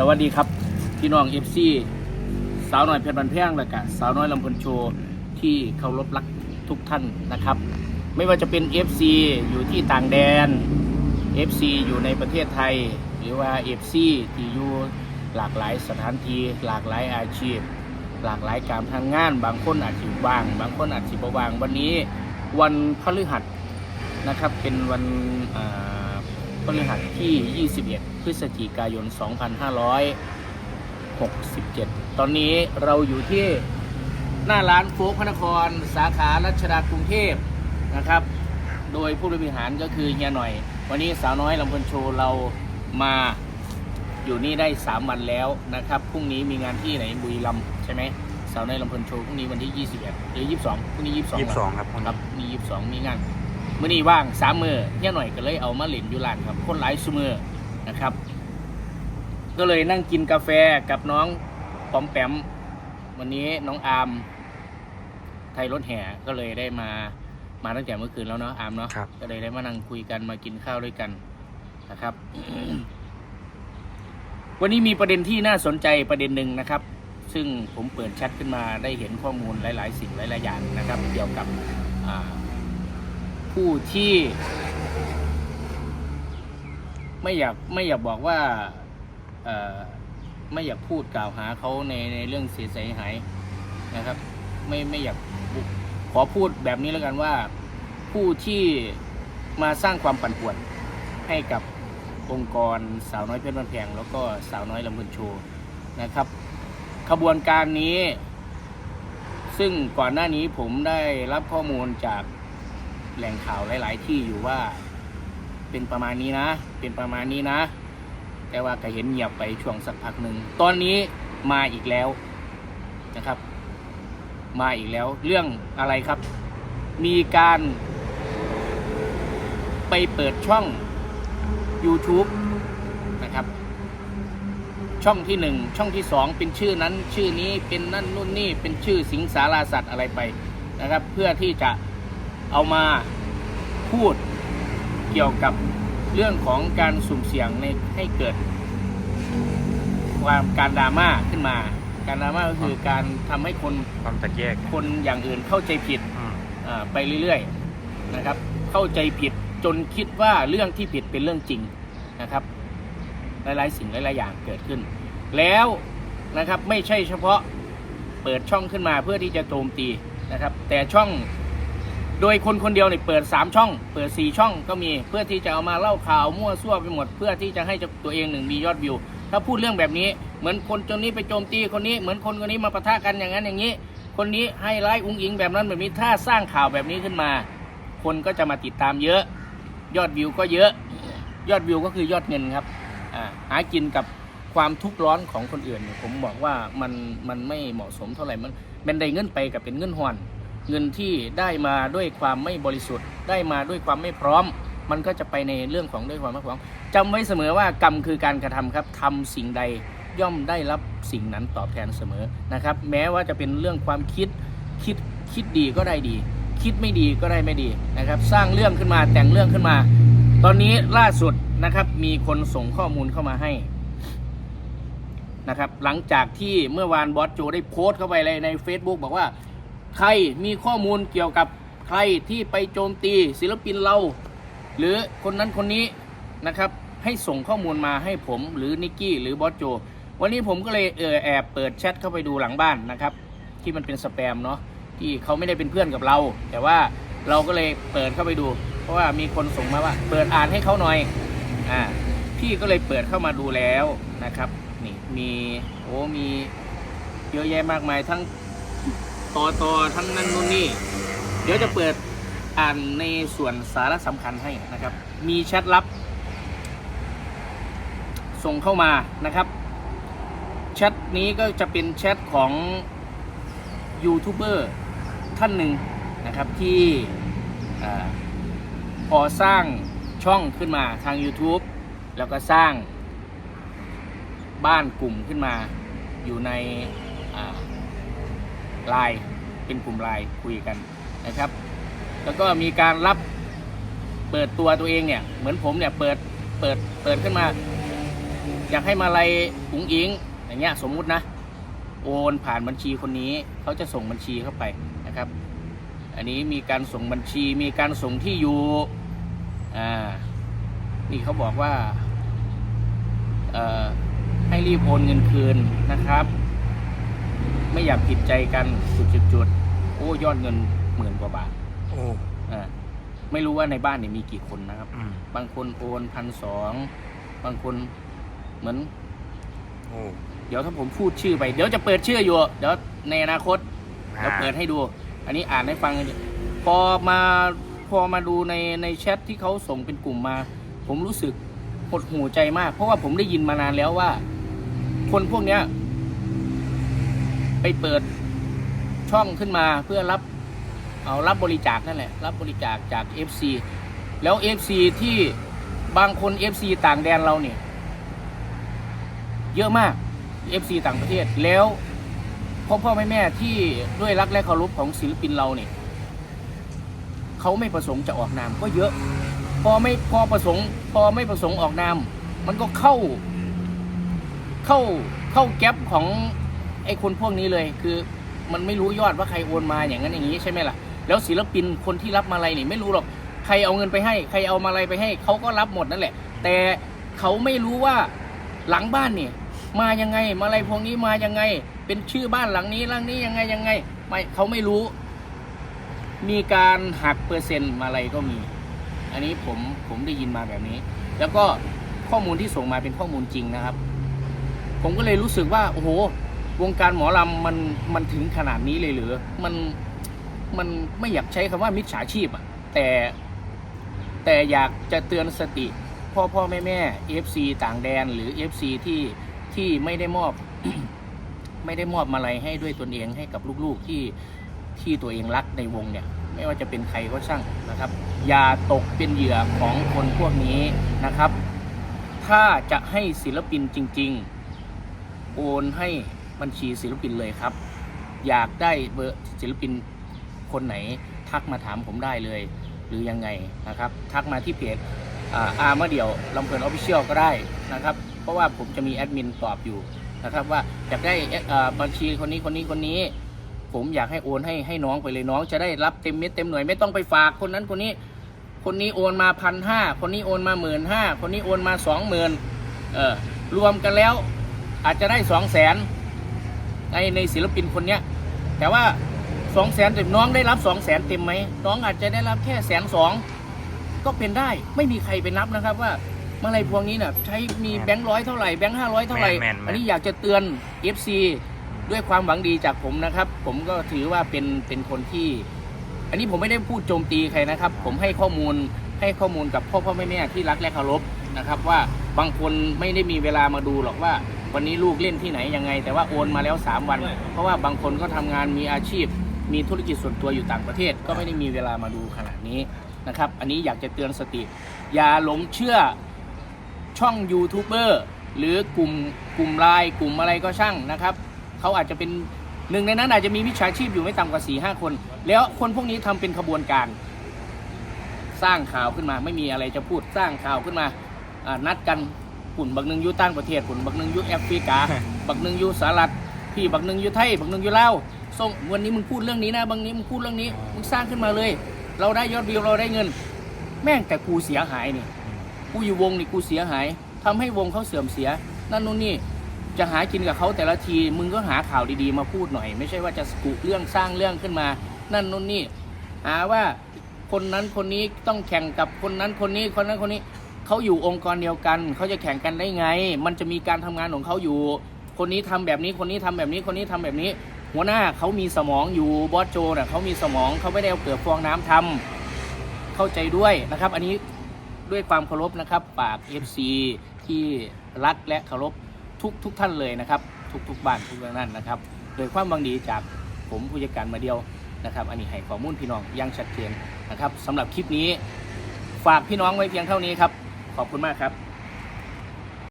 สวัสดีครับ พี่น้องเอฟซีสาวน้อยเพชรบันแพงและกะสาวน้อยลำพลโชว์ที่เคารพรักทุกท่านนะครับ ไม่ว่าจะเป็น FC อยู่ที่ต่างแดน FC อยู่ในประเทศไทย หรือว่า FC ที่อยู่หลากหลายสถานที่หลากหลายอาชีพ หลากหลายการทำงงาน บางคนอาจจะว่าง บางคนอาจจะบ่ว่างวันนี้ วันพฤหัสนะครับเป็นวันอ่า ฤหัสที่ 21 พฤศจิกายน 2567 ตอนนี้เราอยู่ที่หน้าร้านโฟกพระนคร สาขารัชดากรุงเทพนะครับ โดยผู้บริหารก็คือเฮียหน่อย วันนี้สาวน้อยลำพลโชว์เรามาอยู่นี่ได้ 3 วันแล้วนะครับพรุ่งนี้มีงานที่ไหนบุรีรัมย์ใช่ไหมสาวน้อยลำพลโชว์พรุ่งนี้วันที่ 21 หรือ 22พรุ่งนี้ 22ยี่สิบสองครับครับมี 22 มีงาน มื่อนี้ว่างสามมือเฮียหน่อยก็เลยเอามาเล่นอยู่ร้านครับ คนหลายซุมือนะครับ ก็เลยนั่งกินกาแฟกับน้องปอมแปม วันนี้น้องอาร์มไทยรถแห่ก็เลยได้มามาตั้งแต่เมื่อคืนแล้วเนาะอาร์มเนาะครับ ก็เลยได้มานั่งคุยกันมากินข้าวด้วยกันนะครับ วันนี้มีประเด็นที่น่าสนใจประเด็นหนึ่งนะครับ ซึ่งผมเปิดแชทขึ้นมาได้เห็นข้อมูลหลาย ๆ สิ่งหลาย ๆ อย่างนะครับ เกี่ยวกับอ่า ผู้ที่ ไม่อยากไม่อยากบอกว่าไม่อยากพูดกล่าวหาเขาในในเรื่องเสียหายนะครับ ไม่ไม่อยากขอพูดแบบนี้แล้วกันว่า ผู้ที่มาสร้างความปั่นป่วนให้กับองค์กรสาวน้อยเพชรบันแพงแล้วก็สาวน้อยลำพูนโชว์นะครับ ขบวนการนี้ ซึ่งก่อนหน้านี้ผมได้รับข้อมูลจาก แหล่งข่าวหลาย ๆ ที่อยู่ว่า เป็นประมาณนี้นะ เป็นประมาณนี้นะ แต่ว่าก็เห็นเงียบไปช่วงสักพักหนึ่งตอนนี้มาอีกแล้วนะครับ มาอีกแล้วเรื่องอะไรครับ มีการไปเปิดช่อง YouTube นะครับ ช่องที่หนึ่งช่องที่สองเป็นชื่อนั้นชื่อนี้เป็นนั่นนู่นนี่เป็นชื่อสิงสาราสัตว์อะไรไปนะครับ เพื่อที่จะเอามา พูดเกี่ยวกับเรื่องของการสุ่มเสี่ยงในให้เกิด ความการดราม่าขึ้นมา การดราม่าก็คือการทำให้คนความแตกแยกคนอย่างอื่นเข้าใจผิด อืมอ่าไปเรื่อยๆนะครับ เข้าใจผิดจนคิดว่าเรื่องที่ผิดเป็นเรื่องจริงนะครับ หลายๆสิ่งหลายๆอย่างเกิดขึ้น แล้วนะครับไม่ใช่เฉพาะเปิดช่องขึ้นมาเพื่อที่จะโจมตีนะครับ แต่ช่อง โดยคนคนเดียวเนี่ยเปิด 3 ช่อง เปิด 4 ช่องก็มีเพื่อที่จะเอามาเล่าข่าวมั่วซั่วไปหมด เพื่อที่จะให้ตัวเองหนึ่งมียอดวิว ถ้าพูดเรื่องแบบนี้เหมือนคนจนนี้ไปโจมตีคนนี้เหมือนคนคนนี้มาปะทะกันอย่างนั้นอย่างนี้ คนนี้ให้ร้ายอุ้งอิงแบบนั้นแบบนี้ถ้าสร้างข่าวแบบนี้ขึ้นมา คนก็จะมาติดตามเยอะ ยอดวิวก็เยอะ ยอดวิวก็คือยอดเงินครับอาหากินกับความทุกข์ร้อนของคนอื่นเนี่ยผมบอกว่ามันมันไม่เหมาะสมเท่าไหร่มันเป็นได้เงินไปกับเป็นเงินหอน เงินที่ได้มาด้วยความไม่บริสุทธิ์ ได้มาด้วยความไม่พร้อม มันก็จะไปในเรื่องของด้วยความไม่พร้อมจำไว้เสมอว่ากรรมคือการกระทำครับทำสิ่งใดย่อมได้รับสิ่งนั้นตอบแทนเสมอนะครับ แม้ว่าจะเป็นเรื่องความคิดคิดคิดดีก็ได้ดี คิดไม่ดีก็ได้ไม่ดีนะครับ สร้างเรื่องขึ้นมาแต่งเรื่องขึ้นมา ตอนนี้ล่าสุดนะครับมีคนส่งข้อมูลเข้ามาให้นะครับหลังจากที่เมื่อวานบอสโจได้โพสต์เข้าไปเลยใน Facebook บอกว่า ใครมีข้อมูลเกี่ยวกับใครที่ไปโจมตีศิลปินเรา หรือคนนั้นคนนี้นะครับให้ส่งข้อมูลมาให้ผมหรือนิกกี้หรือบอสโจ วันนี้ผมก็เลยเออแอบเปิดแชทเข้าไปดูหลังบ้านนะครับ ที่มันเป็นสแปมเนาะที่เขาไม่ได้เป็นเพื่อนกับเรา แต่ว่าเราก็เลยเปิดเข้าไปดู เพราะว่ามีคนส่งมาว่า เปิดอ่านให้เขาหน่อยอ่าพี่ก็เลยเปิดเข้ามาดูแล้วนะครับนี่มีโอ้มีเยอะแยะมากมายทั้ง ต่อต่อทั้งนั้นนู่นนี่ เดี๋ยวจะเปิดอ่านในส่วนสาระสำคัญให้นะครับ มีแชทลับ ส่งเข้ามานะครับแชทนี้ก็จะเป็นแชทของยูทูบเบอร์ท่านหนึ่งนะครับที่พอสร้างช่องขึ้นมาทาง YouTube แล้วก็สร้างบ้านกลุ่มขึ้นมาอยู่ใน ไลน์เป็นกลุ่มไลน์คุยกันนะครับ แล้วก็มีการรับเปิดตัวตัวเองเนี่ย เหมือนผมเนี่ยเปิดเปิดเปิดขึ้นมา อยากให้มาลัยอุ๋งอิงอย่างเงี้ยสมมุตินะ โอนผ่านบัญชีคนนี้เขาจะส่งบัญชีเข้าไปนะครับ อันนี้มีการส่งบัญชีมีการส่งที่อยู่อ่านี่เขาบอกว่าเอ่อให้รีบโอนเงินคืนนะครับ ไม่อยากผิดใจกันจุดจุดจุดๆโอ้ยอดเงินหมื่นกว่าบาทโอ้อ่าไม่รู้ว่าในบ้านเนี่ยมีกี่คนนะครับ อืมบางคนโอนพันสองบางคนเหมือน โอ้เดี๋ยวถ้าผมพูดชื่อไป เดี๋ยวจะเปิดชื่ออยู่ เดี๋ยวในอนาคต เดี๋ยวเปิดให้ดู อันนี้อ่านให้ฟังกันดิพอมาพอมาดูในในแชทที่เขาส่งเป็นกลุ่มมา ผมรู้สึกหดหูใจมาก เพราะว่าผมได้ยินมานานแล้วว่า คนพวกเนี้ย ไปเปิดช่องขึ้นมาเพื่อรับเอารับบริจาคนั่นแหละ รับบริจาคจาก FC แล้ว FC ที่บางคน FC ต่างแดนเราเนี่ยเยอะมาก FC ต่างประเทศแล้วพ่อพ่อแม่แม่ที่ด้วยรักและเคารพของศิลปินเราเนี่ยเขาไม่ประสงค์จะออกนามก็เยอะ พอไม่พอประสงค์ พอไม่ประสงค์ออกนาม มันก็เข้า เข้าเข้าแก๊ปของ ไอ้คนพวกนี้เลย คือมันไม่รู้ยอดว่าใครโอนมาอย่างนั้นอย่างนี้ใช่ไหมล่ะ แล้วศิลปินคนที่รับมาลัยนี่ไม่รู้หรอกใครเอาเงินไปให้ ใครเอามาลัยไปให้เขาก็รับหมดนั่นแหละ แต่เขาไม่รู้ว่าหลังบ้านนี่มายังไงมาลัยพวงนี้มายังไง เป็นชื่อบ้านหลังนี้หลังนี้ยังไงยังไงไม่เขาไม่รู้ มีการหักเปอร์เซ็นต์มาลัยก็มี อันนี้ผมผมได้ยินมาแบบนี้ แล้วก็ข้อมูลที่ส่งมาเป็นข้อมูลจริงนะครับ ผมก็เลยรู้สึกว่าโอ้โห วงการหมอลำมันมันถึงขนาดนี้เลยหรือมันมันไม่อยากใช้คำว่ามิจฉาชีพอะแต่ แต่อยากจะเตือนสติ พ่อพ่อแม่แม่ FC ต่างแดนหรือ FC ที่ที่ไม่ได้มอบ ไม่ได้มอบมาลัยให้ด้วยตนเองให้กับลูกๆที่ที่ตัวเองรักในวงเนี่ย ไม่ว่าจะเป็นใครก็ช่างนะครับ อย่าตกเป็นเหยื่อของคนพวกนี้นะครับ ถ้าจะให้ศิลปินจริง ๆ โอนให้ บัญชีศิลปินเลยครับ อยากได้เบอร์ศิลปินคนไหนทักมาถามผมได้เลย หรือยังไงนะครับ ทักมาที่เพจอาร์มาเดี่ยวลำเพลินออฟฟิเชียลก็ได้นะครับ เพราะว่าผมจะมีแอดมินตอบอยู่นะครับว่าอยากได้บัญชีคนนี้คนนี้คนนี้ ผมอยากให้โอนให้ให้น้องไปเลยน้อง จะได้รับเต็มเม็ดเต็มหน่วยไม่ต้องไปฝากคนนั้นคนนี้ คนนี้โอนมาพันห้าคนนี้โอนมาหมื่นห้าคนนี้โอนมาสองหมื่นเออรวมกันแล้วอาจจะได้สองแสน ในในศิลปินคนเนี้ยแต่ว่าสองแสนเต็มน้องได้รับสองแสนเต็มไหมน้องอาจจะได้รับแค่แสนสองก็เป็นได้ไม่มีใครไปนับนะครับว่าเมื่อไรพวงนี้เนี่ยใช้มีแบงค์ร้อยเท่าไหร่แบงค์ห้าร้อยเท่าไหร่แม่นๆๆอันนี้อยากจะเตือน FC ด้วยความหวังดีจากผมนะครับ ผมก็ถือว่าเป็นเป็นคนที่ อันนี้ผมไม่ได้พูดโจมตีใครนะครับ ผมให้ข้อมูลให้ข้อมูลกับพ่อพ่อแม่แม่ที่รักและเคารพนะครับ ว่าบางคนไม่ได้มีเวลามาดูหรอกว่า วันนี้ลูกเล่นที่ไหนยังไง แต่ว่าโอนมาแล้ว 3 วัน เพราะว่าบางคนก็ทำงานมีอาชีพ มีธุรกิจส่วนตัวอยู่ต่างประเทศ ก็ไม่ได้มีเวลามาดูขนาดนี้นะครับ อันนี้อยากจะเตือนสติ อย่าหลงเชื่อช่องยูทูบเบอร์หรือกลุ่มกลุ่มไลน์กลุ่มอะไรก็ช่างนะครับเขาอาจจะเป็นหนึ่งในนั้นอาจจะมีวิชาชีพอยู่ไม่ต่ำกว่า4ี่ห้าคน แล้วคนพวกนี้ทำเป็นขบวนการ สร้างข่าวขึ้นมาไม่มีอะไรจะพูดสร้างข่าวขึ้นมานัดกัน ปุ่น บักหนึ่งอยู่ต่างประเทศปุ่น บักหนึ่งอยู่แอฟริกา บักหนึ่งอยู่สหรัฐพี่บักหนึ่งอยู่ไทย บักหนึ่งอยู่ลาวส่งวันนี้มึงพูดเรื่องนี้นะบางนี้มึงพูดเรื่องนี้มึงสร้างขึ้นมาเลย เราได้ยอดวิวเราได้เงิน แม่งแต่กูเสียหายนี่กูอยู่วงนี่กูเสียหายทำให้วงเขาเสื่อมเสีย นั่นนู่นนี่จะหากินกับเขาแต่ละที มึงก็หาข่าวดีๆมาพูดหน่อย ไม่ใช่ว่าจะกุเรื่องสร้างเรื่องขึ้นมา นั่นนู่นนี่หาว่าคนนั้นคนนี้ต้องแข่งกับคนนั้นคนนี้คนนั้นคนนี้ เขาอยู่องค์กรเดียวกันเขาจะแข่งกันได้ไง มันจะมีการทำงานของเขาอยู่ คนนี้ทำแบบนี้คนนี้ทำแบบนี้คนนี้ทำแบบนี้ หัวหน้าเขามีสมองอยู่บอสโจน่ะเขามีสมองเขาไม่ได้เอาเปลือกฟองน้ำทำเข้าใจด้วยนะครับ อันนี้ด้วยความเคารพนะครับฝาก FC ที่รักและเคารพทุกทุกท่านเลยนะครับ ทุกทุกบ้านทุกนั่นนะครับ โดยความบังดีจากผมผู้จัดการมาเดียวนะครับ อันนี้ให้ข้อมูลพี่น้องอยังชัดเจนนะครับสำหรับคลิปนี้ ฝากพี่น้องไว้เพียงเท่านี้ครับ ขอบคุณมากครับ